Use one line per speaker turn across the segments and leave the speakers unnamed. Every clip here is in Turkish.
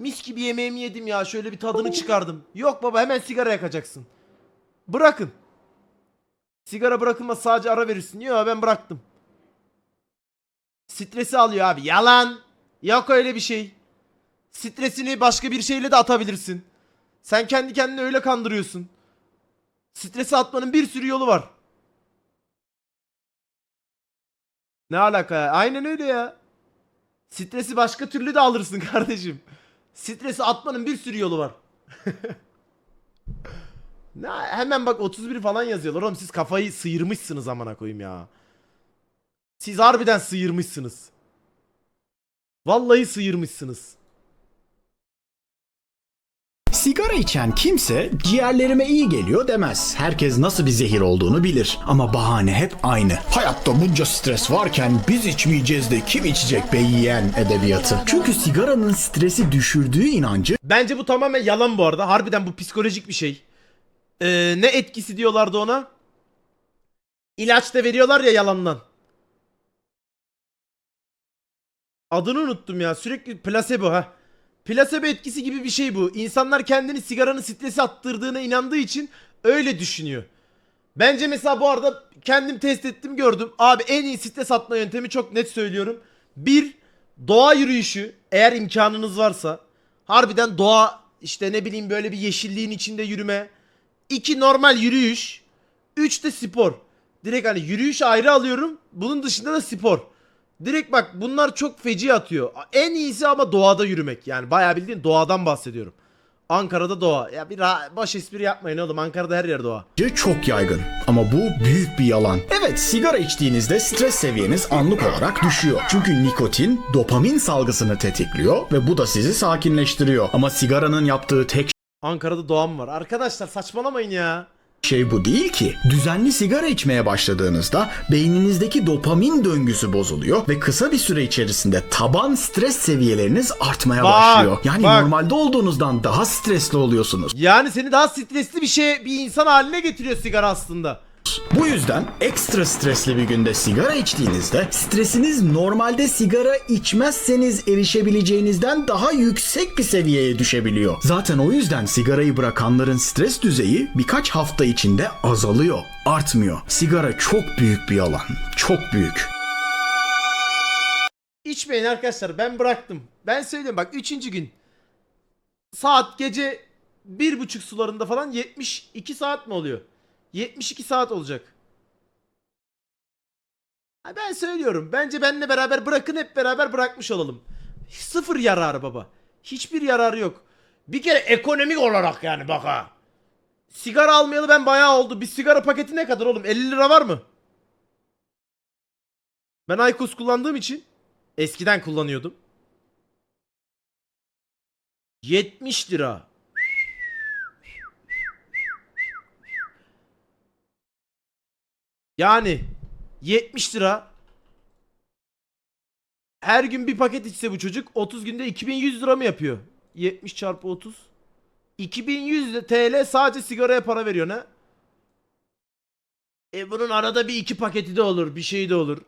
Mis gibi yemeğimi yedim ya. Şöyle bir tadını çıkardım. Yok baba hemen sigara yakacaksın. Bırakın. Sigara bırakılmaz sadece ara verirsin. Yok ben bıraktım. Stresi alıyor abi. Yalan. Yok öyle bir şey. Stresini başka bir şeyle de atabilirsin. Sen kendi kendini öyle kandırıyorsun. Stresi atmanın bir sürü yolu var. Ne alaka ya? Aynen öyle ya. Stresi başka türlü de alırsın kardeşim. Stresi atmanın bir sürü yolu var. ne, hemen bak 31 falan yazıyorlar. Oğlum siz kafayı sıyırmışsınız amına koyayım ya. Siz harbiden sıyırmışsınız. Vallahi sıyırmışsınız.
Sigara içen kimse ciğerlerime iyi geliyor demez. Herkes nasıl bir zehir olduğunu bilir. Ama bahane hep aynı. Hayatta bunca stres varken biz içmeyeceğiz de kim içecek be yiyen edebiyatı. Çünkü sigaranın stresi düşürdüğü inancı
Bence bu tamamen yalan bu arada. Harbiden bu psikolojik bir şey. Ee, ne etkisi diyorlardı ona? İlaç da veriyorlar ya yalandan. Adını unuttum ya. Sürekli plasebo ha. Plasebo etkisi gibi bir şey bu. İnsanlar kendini sigaranın stresi attırdığına inandığı için öyle düşünüyor. Bence mesela bu arada kendim test ettim gördüm. Abi en iyi stres atma yöntemi çok net söylüyorum. Bir, doğa yürüyüşü eğer imkanınız varsa. Harbiden doğa işte ne bileyim böyle bir yeşilliğin içinde yürüme. İki normal yürüyüş. Üç de spor. Direkt hani yürüyüş ayrı alıyorum. Bunun dışında da spor. Direkt bak bunlar çok feci atıyor. En iyisi ama doğada yürümek. Yani bayağı bildiğin doğadan bahsediyorum. Ankara'da doğa. Ya bir boş espri yapmayın oğlum. Ankara'da her yer doğa.
çok yaygın. Ama bu büyük bir yalan. Evet sigara içtiğinizde stres seviyeniz anlık olarak düşüyor. Çünkü nikotin dopamin salgısını tetikliyor ve bu da sizi sakinleştiriyor. Ama sigaranın yaptığı tek
Ankara'da doğa mı var? Arkadaşlar saçmalamayın ya.
Şey bu değil ki. Düzenli sigara içmeye başladığınızda beyninizdeki dopamin döngüsü bozuluyor ve kısa bir süre içerisinde taban stres seviyeleriniz artmaya
Bak,
başlıyor. Yani
bak.
normalde olduğunuzdan daha stresli oluyorsunuz.
Yani seni daha stresli bir şey bir insan haline getiriyor sigara aslında.
Bu yüzden ekstra stresli bir günde sigara içtiğinizde stresiniz normalde sigara içmezseniz erişebileceğinizden daha yüksek bir seviyeye düşebiliyor. Zaten o yüzden sigarayı bırakanların stres düzeyi birkaç hafta içinde azalıyor, artmıyor. Sigara çok büyük bir yalan, çok büyük.
İçmeyin arkadaşlar ben bıraktım. Ben söyleyeyim bak 3. gün. Saat gece bir buçuk sularında falan 72 saat mi oluyor? 72 saat olacak. Ben söylüyorum. Bence benimle beraber bırakın hep beraber bırakmış olalım. Sıfır yararı baba. Hiçbir yararı yok. Bir kere ekonomik olarak yani bak ha. Sigara almayalı ben bayağı oldu. Bir sigara paketi ne kadar oğlum? 50 lira var mı? Ben Aykos kullandığım için eskiden kullanıyordum. 70 lira. Yani 70 lira. Her gün bir paket içse bu çocuk 30 günde 2100 lira mı yapıyor? 70 çarpı 30. 2100 TL sadece sigaraya para veriyor ne? E bunun arada bir iki paketi de olur, bir şey de olur.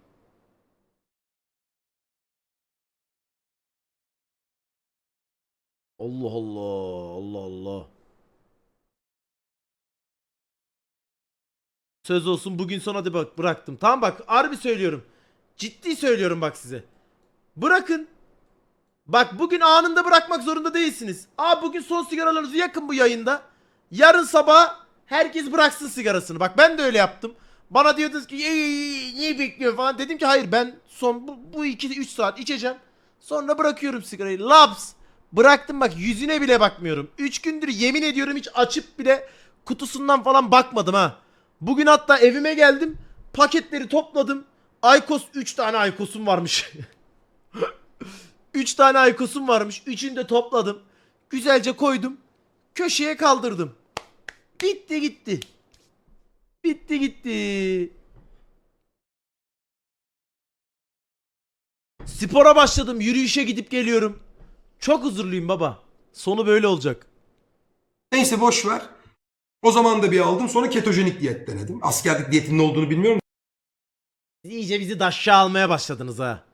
Allah Allah, Allah Allah. Söz olsun bugün son hadi bak bıraktım. Tamam bak harbi söylüyorum. Ciddi söylüyorum bak size. Bırakın. Bak bugün anında bırakmak zorunda değilsiniz. Aa bugün son sigaralarınızı yakın bu yayında. Yarın sabah herkes bıraksın sigarasını. Bak ben de öyle yaptım. Bana diyordunuz ki "Ey, niye bekliyorsun falan. Dedim ki hayır ben son bu, bu 2-3 saat içeceğim. Sonra bırakıyorum sigarayı. Laps. Bıraktım bak yüzüne bile bakmıyorum. 3 gündür yemin ediyorum hiç açıp bile kutusundan falan bakmadım ha. Bugün hatta evime geldim. Paketleri topladım. Aykos 3 tane Aykos'um varmış. 3 tane Aykos'um varmış. Üçünü de topladım. Güzelce koydum. Köşeye kaldırdım. Bitti gitti. Bitti gitti. Spora başladım. Yürüyüşe gidip geliyorum. Çok huzurluyum baba. Sonu böyle olacak.
Neyse boş ver. O zaman da bir aldım. Sonra ketojenik diyet denedim. Askerlik diyetinin ne olduğunu bilmiyorum.
Siz iyice bizi daşşa almaya başladınız ha.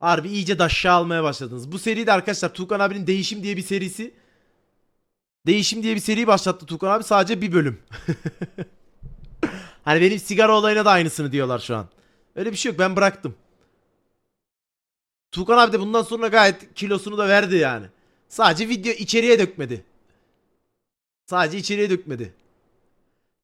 Harbi iyice daşşa almaya başladınız. Bu seri de arkadaşlar Tuğkan abinin Değişim diye bir serisi. Değişim diye bir seri başlattı Tuğkan abi sadece bir bölüm. hani benim sigara olayına da aynısını diyorlar şu an. Öyle bir şey yok ben bıraktım. Tuğkan abi de bundan sonra gayet kilosunu da verdi yani. Sadece video içeriye dökmedi. Sadece içeriye dökmedi.